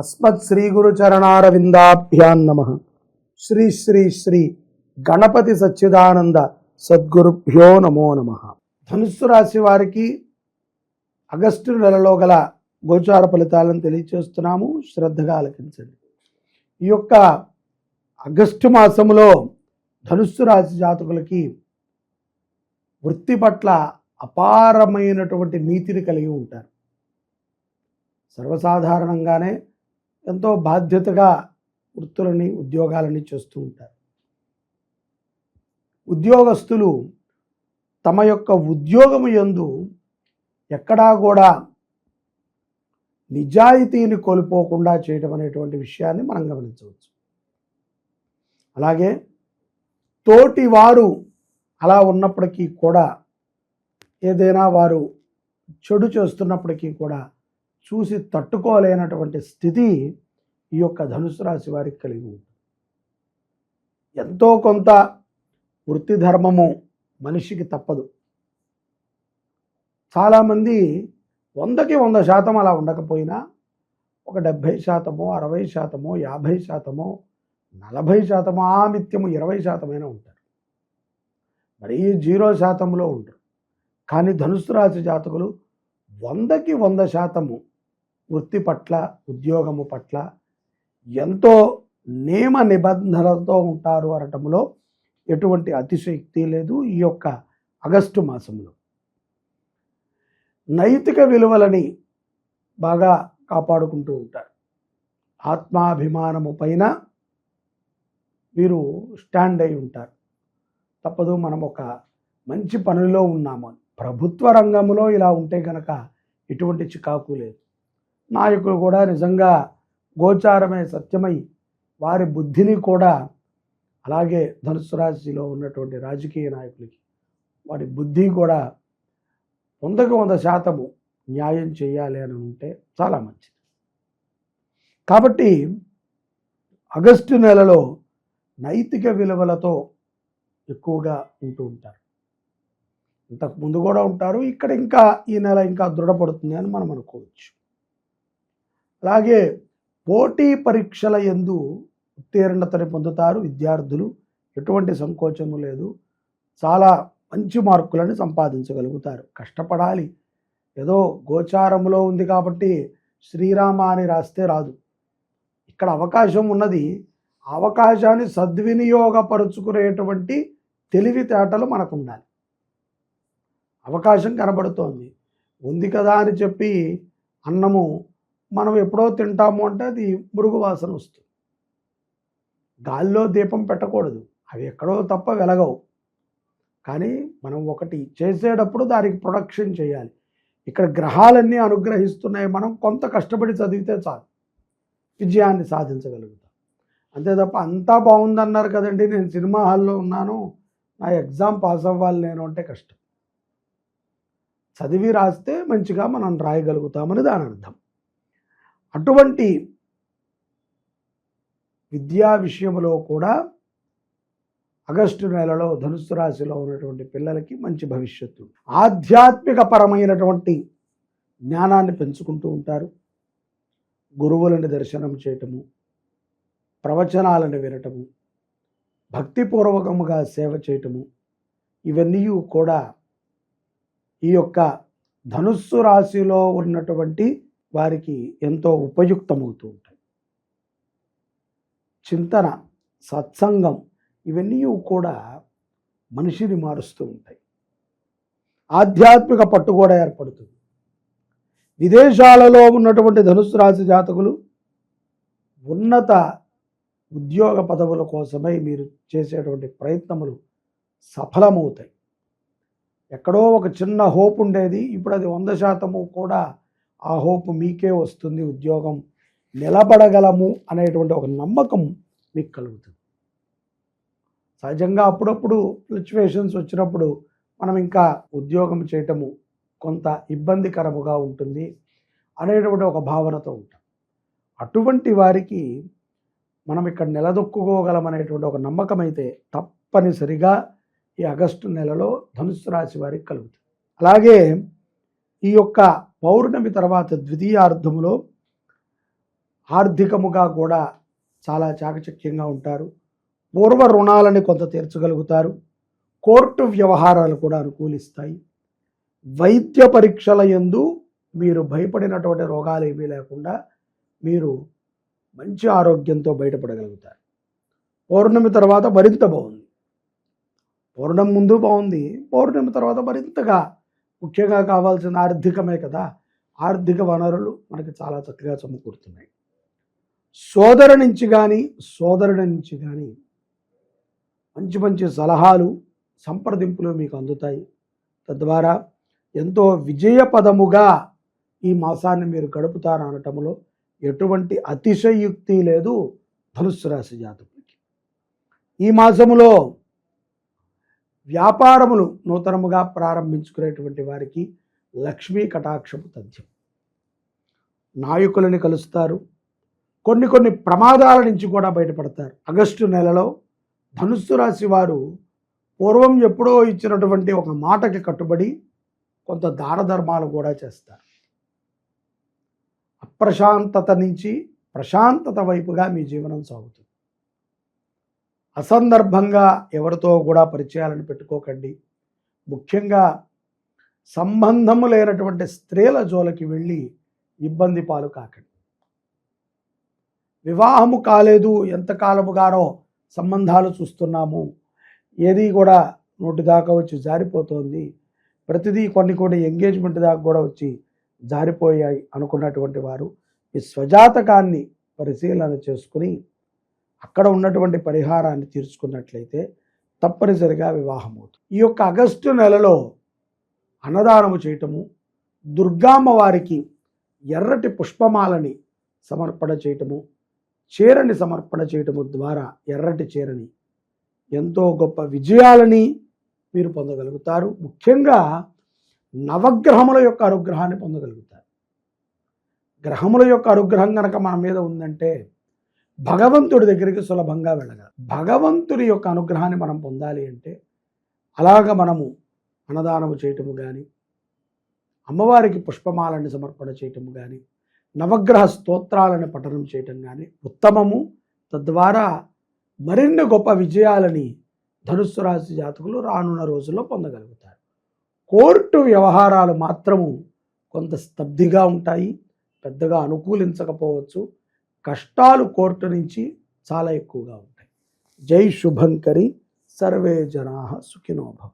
అస్మత్ శ్రీ గురు చరణారవిందాభ్యాన్ నమ. శ్రీ శ్రీ శ్రీ గణపతి సచ్చిదానంద సద్గురుభ్యో నమో నమ. ధనుస్సు రాశి వారికి ఆగస్టు నెలలో గల గోచార ఫలితాలను తెలియచేస్తున్నాము. శ్రద్ధగా ఆలకించండి. ఈ యొక్క ఆగస్టు మాసంలో ధనుస్సు రాశి జాతకులకి వృత్తి పట్ల అపారమైనటువంటి నీతిని కలిగి ఉంటారు. సర్వసాధారణంగానే ఎంతో బాధ్యతగా వృత్తులని ఉద్యోగాలని చేస్తూ ఉంటారు. ఉద్యోగస్తులు తమ యొక్క ఉద్యోగము యందు ఎక్కడా కూడా నిజాయితీని కోల్పోకుండా చేయడం అనేటువంటి విషయాన్ని మనం గమనించవచ్చు. అలాగే తోటి వారు అలా ఉన్నప్పటికీ కూడా ఏదైనా వారు చెడు చేస్తున్నప్పటికీ కూడా చూసి తట్టుకోలేనటువంటి స్థితి ఈ యొక్క ధనుసు రాశి వారికి కలిగి ఉంది ఎంతో కొంత వృత్తి ధర్మము మనిషికి తప్పదు. చాలామంది వందకి వంద శాతం అలా ఉండకపోయినా ఒక డెబ్భై శాతమో అరవై శాతమో యాభై శాతమో నలభై శాతమో ఆమిత్యము ఇరవై శాతమైనా ఉంటారు. మరీ జీరో శాతంలో ఉంటారు. కానీ ధనుసు రాశి జాతకులు వందకి వంద శాతము వృత్తి పట్ల ఉద్యోగము పట్ల ఎంతో నియమ నిబంధనలతో ఉంటారు అనటంలో ఎటువంటి అతిశక్తి లేదు ఈ యొక్క ఆగస్టు మాసంలో. నైతిక విలువలని బాగా కాపాడుకుంటూ ఉంటారు. ఆత్మాభిమానము పైన వీరు స్టాండ్ అయి ఉంటారు. తప్పదు మనం ఒక మంచి పనిలో ఉన్నాము. ప్రభుత్వ రంగంలో ఇలా ఉంటే కనుక ఎటువంటి చికాకు లేదు. నాయకులు కూడా నిజంగా గోచారమే సత్యమై వారి బుద్ధిని కూడా అలాగే ధనుసు రాశిలో ఉన్నటువంటి రాజకీయ నాయకులకి వారి బుద్ధి కూడా వందకు వంద శాతము న్యాయం చేయాలి అని ఉంటే చాలా మంచిది. కాబట్టి ఆగస్టు నెలలో నైతిక విలువలతో ఎక్కువగా ఉంటూ ఉంటారు. ఇంతకు ముందు కూడా ఉంటారు ఇక్కడ ఇంకా ఈ నెల ఇంకా దృఢపడుతుంది అని మనం అనుకోవచ్చు. అలాగే పోటీ పరీక్షల ఎందు ఉత్తీర్ణతని పొందుతారు విద్యార్థులు. ఎటువంటి సంకోచము లేదు. చాలా మంచి మార్కులను సంపాదించగలుగుతారు. కష్టపడాలి. ఏదో గోచారములో ఉంది కాబట్టి శ్రీరామ అని రాస్తే రాదు. ఇక్కడ అవకాశం ఉన్నది. అవకాశాన్ని సద్వినియోగపరుచుకునేటువంటి తెలివితేటలు మనకు ఉండాలి అవకాశం కనబడుతోంది. ఉంది కదా అని చెప్పి అన్నము మనం ఎప్పుడో తింటాము అంటే అది మురుగు వాసన వస్తుంది. గాల్లో దీపం పెట్టకూడదు. అవి ఎక్కడో తప్ప వెలగవు. కానీ మనం ఒకటి చేసేటప్పుడు దానికి ప్రొడక్షన్ చేయాలి. ఇక్కడ గ్రహాలన్నీ అనుగ్రహిస్తున్నాయి మనం కొంత కష్టపడి చదివితే చాలు. విజయాన్ని సాధించగలుగుతాం. అంతే తప్ప అంతా బాగుందన్నారు కదండి నేను సినిమా హాల్లో ఉన్నాను నా ఎగ్జామ్ పాస్ అవ్వాలి నేను అంటే కష్టం. చదివి రాస్తే మంచిగా మనం రాయగలుగుతామని దాని అర్థం అటువంటి విద్యా విషయంలో కూడా ఆగస్టు నెలలో ధనుసు రాశిలో ఉన్నటువంటి పిల్లలకి మంచి భవిష్యత్తు. ఆధ్యాత్మిక పరమైనటువంటి జ్ఞానాన్ని పెంచుకుంటూ ఉంటారు. గురువులను దర్శనం చేయటము ప్రవచనాలను వినటము భక్తిపూర్వకముగా సేవ చేయటము ఇవన్నీ కూడా ఈ యొక్క ధనుస్సు రాశిలో ఉన్నటువంటి వారికి ఎంతో ఉపయుక్తమవుతూ ఉంటాయి. చింతన సత్సంగం ఇవన్నీ కూడా మనిషిని మారుస్తూ ఉంటాయి. ఆధ్యాత్మిక పట్టు కూడా ఏర్పడుతుంది. విదేశాలలో ఉన్నటువంటి ధనుసు రాశి జాతకులు ఉన్నత ఉద్యోగ పదవుల కోసమై మీరు చేసేటువంటి ప్రయత్నములు సఫలమవుతాయి. ఎక్కడో ఒక చిన్న హోప్ ఉండేది ఇప్పుడు అది వంద శాతము కూడా ఆ హోప్ మీకే వస్తుంది ఉద్యోగం నిలబడగలము అనేటువంటి ఒక నమ్మకం మీకు కలుగుతుంది. సహజంగా అప్పుడప్పుడు ఫ్లక్చువేషన్స్ వచ్చినప్పుడు మనం ఇంకా ఉద్యోగం చేయటము కొంత ఇబ్బందికరముగా ఉంటుంది అనేటువంటి ఒక భావనతో ఉంటాం. అటువంటి వారికి మనం ఇక్కడ నిలదొక్కుకోగలం అనేటువంటి ఒక నమ్మకం అయితే తప్పనిసరిగా ఈ ఆగస్టు నెలలో ధనుసు రాశి వారికి కలుగుతుంది. అలాగే ఈ యొక్క పౌర్ణమి తర్వాత ద్వితీయార్థములో ఆర్థికముగా కూడా చాలా చాకచక్యంగా ఉంటారు. పూర్వ రుణాలని కొంత తీర్చగలుగుతారు. కోర్టు వ్యవహారాలు కూడా అనుకూలిస్తాయి. వైద్య పరీక్షల యందు మీరు భయపడినటువంటి రోగాలు ఏమీ లేకుండా మీరు మంచి ఆరోగ్యంతో బయటపడగలుగుతారు. పౌర్ణమి తర్వాత మరింత బాగుంది. పౌర్ణమి ముందు బాగుంది. పౌర్ణమి తర్వాత మరింతగా ముఖ్యంగా కావాల్సిన ఆర్థికమే కదా. ఆర్థిక వనరులు మనకి చాలా చక్కగా సమకూరుతున్నాయి. సోదరు నుంచి కానీ సోదరుడి నుంచి కానీ మంచి మంచి సలహాలు సంప్రదింపులు మీకు అందుతాయి. తద్వారా ఎంతో విజయపదముగా ఈ మాసాన్ని మీరు గడుపుతారు అనటంలో ఎటువంటి అతిశయుక్తి లేదు ధనుస్సు రాశి జాతకులకి. ఈ మాసములో వ్యాపారములు నూతనముగా ప్రారంభించుకునేటువంటి వారికి లక్ష్మీ కటాక్షము తథ్యం. నాయకులని కలుస్తారు. కొన్ని కొన్ని ప్రమాదాల నుంచి కూడా బయటపడతారు. ఆగస్టు నెలలో ధనుస్సు రాశి వారు పూర్వం ఎప్పుడో ఇచ్చినటువంటి ఒక మాటకి కట్టుబడి కొంత దాన ధర్మాలు కూడా చేస్తారు. అప్రశాంతత నుంచి ప్రశాంతత వైపుగా మీ జీవనం సాగుతుంది. అసందర్భంగా ఎవరితో కూడా పరిచయాలను పెట్టుకోకండి. ముఖ్యంగా సంబంధము లేనటువంటి స్త్రీల జోలికి వెళ్ళి ఇబ్బంది పాలు కాకండి. వివాహము కాలేదు ఎంతకాలముగానో సంబంధాలు చూస్తున్నాము. ఏది కూడా నోటి దాకా వచ్చి జారిపోతుంది. ప్రతిదీ కొన్ని కొన్ని ఎంగేజ్మెంట్ దాకా కూడా వచ్చి జారిపోయాయి అనుకున్నటువంటి వారు ఈ స్వజాతకాన్ని పరిశీలన చేసుకుని అక్కడ ఉన్నటువంటి పరిహారాన్ని తీర్చుకున్నట్లయితే తప్పనిసరిగా వివాహం అవుతుంది. ఈ యొక్క ఆగస్టు నెలలో అన్నదానము చేయటము దుర్గామ్మ వారికి ఎర్రటి పుష్పమాలని సమర్పణ చేయటము చీరని సమర్పణ చేయటము ద్వారా ఎర్రటి చీరని ఎంతో గొప్ప విజయాలని మీరు పొందగలుగుతారు. ముఖ్యంగా నవగ్రహముల యొక్క అనుగ్రహాన్ని పొందగలుగుతారు. గ్రహముల యొక్క అనుగ్రహం కనుక మన మీద ఉందంటే భగవంతుడి దగ్గరికి సులభంగా వెళ్ళగలం. భగవంతుడి యొక్క అనుగ్రహాన్ని మనం పొందాలి అంటే అలాగ మనము అన్నదానము చేయటము కానీ అమ్మవారికి పుష్పమాలని సమర్పణ చేయటము కానీ నవగ్రహ స్తోత్రాలను పఠనం చేయటం కానీ ఉత్తమము. తద్వారా మరిన్ని గొప్ప విజయాలని ధనుస్సు రాశి జాతకులు రానున్న రోజుల్లో పొందగలుగుతారు. కోర్టు వ్యవహారాలు మాత్రము కొంత స్తబ్దిగా ఉంటాయి పెద్దగా అనుకూలించకపోవచ్చు. కష్టాలు కోర్టు నుంచి చాలా ఎక్కువగా ఉంటాయి. జై శుభంకరి సర్వే జనా సుఖినోభవ